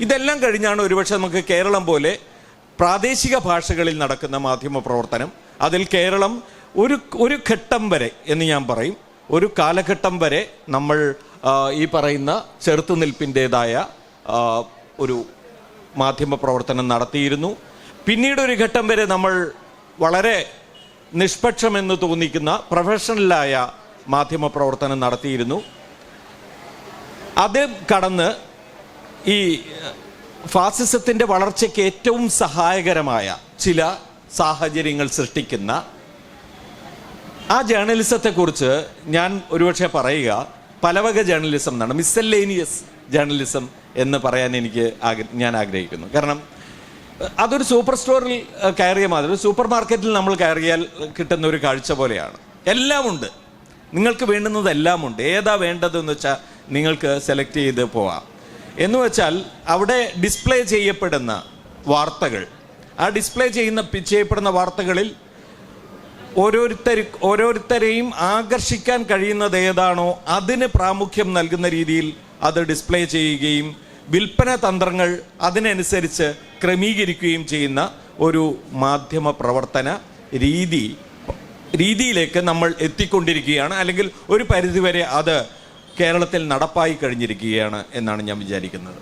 ഇതെല്ലാം കഴിഞ്ഞാണ് ഒരുപക്ഷെ നമുക്ക് കേരളം പോലെ പ്രാദേശിക ഭാഷകളിൽ നടക്കുന്ന മാധ്യമ പ്രവർത്തനം. അതിൽ കേരളം ഒരു ഒരു ഘട്ടം വരെ എന്ന് ഞാൻ പറയും. ഒരു കാലഘട്ടം വരെ നമ്മൾ ഈ പറയുന്ന ചെറുത്തുനിൽപ്പിന്റെതായ ഒരു മാധ്യമ പ്രവർത്തനം നടത്തിയിരുന്നു. പിന്നീട് ഒരു ഘട്ടം വരെ നമ്മൾ വളരെ നിഷ്പക്ഷമെന്ന് തോന്നിക്കുന്ന പ്രൊഫഷണലായ മാധ്യമ പ്രവർത്തനം നടത്തിയിരുന്നു. അത് കടന്ന് ഈ ഫാസിസത്തിന്റെ വളർച്ചയ്ക്ക് ഏറ്റവും സഹായകരമായ ചില സാഹചര്യങ്ങൾ സൃഷ്ടിക്കുന്ന ആ ജേർണലിസത്തെക്കുറിച്ച് ഞാൻ ഒരുപക്ഷെ പറയുക. പലവക ജേർണലിസം എന്നാണ്. മിസ്സല്ലേനിയസ് ജേർണലിസം എന്ന് പറയാൻ എനിക്ക് ഞാൻ ആഗ്രഹിക്കുന്നു. കാരണം അതൊരു സൂപ്പർ സ്റ്റോറിൽ കയറിയ മാതിരി. സൂപ്പർ മാർക്കറ്റിൽ നമ്മൾ കയറിയാൽ കിട്ടുന്ന ഒരു കാഴ്ച പോലെയാണ്. എല്ലാമുണ്ട് നിങ്ങൾക്ക് വേണ്ടുന്നതെല്ലാമുണ്ട് ഏതാ വേണ്ടതെന്ന് വെച്ചാൽ നിങ്ങൾക്ക് സെലക്ട് ചെയ്ത് പോവാം. എന്ന് വെച്ചാൽ അവിടെ ഡിസ്പ്ലേ ചെയ്യപ്പെടുന്ന വാർത്തകൾ. ആ ഡിസ്പ്ലേ ചെയ്യുന്ന ചെയ്യപ്പെടുന്ന വാർത്തകളിൽ ഓരോരുത്തർ ഓരോരുത്തരെയും ആകർഷിക്കാൻ കഴിയുന്നത് ഏതാണോ അതിന് പ്രാമുഖ്യം നൽകുന്ന രീതിയിൽ അത് ഡിസ്പ്ലേ ചെയ്യുകയും വിൽപ്പന തന്ത്രങ്ങൾ അതിനനുസരിച്ച് ക്രമീകരിക്കുകയും ചെയ്യുന്ന ഒരു മാധ്യമ പ്രവർത്തന രീതി രീതിയിലേക്ക് നമ്മൾ എത്തിക്കൊണ്ടിരിക്കുകയാണ്. അല്ലെങ്കിൽ ഒരു പരിധിവരെ അത് കേരളത്തിൽ നടപ്പായി കഴിഞ്ഞിരിക്കുകയാണ് എന്നാണ് ഞാൻ വിചാരിക്കുന്നത്.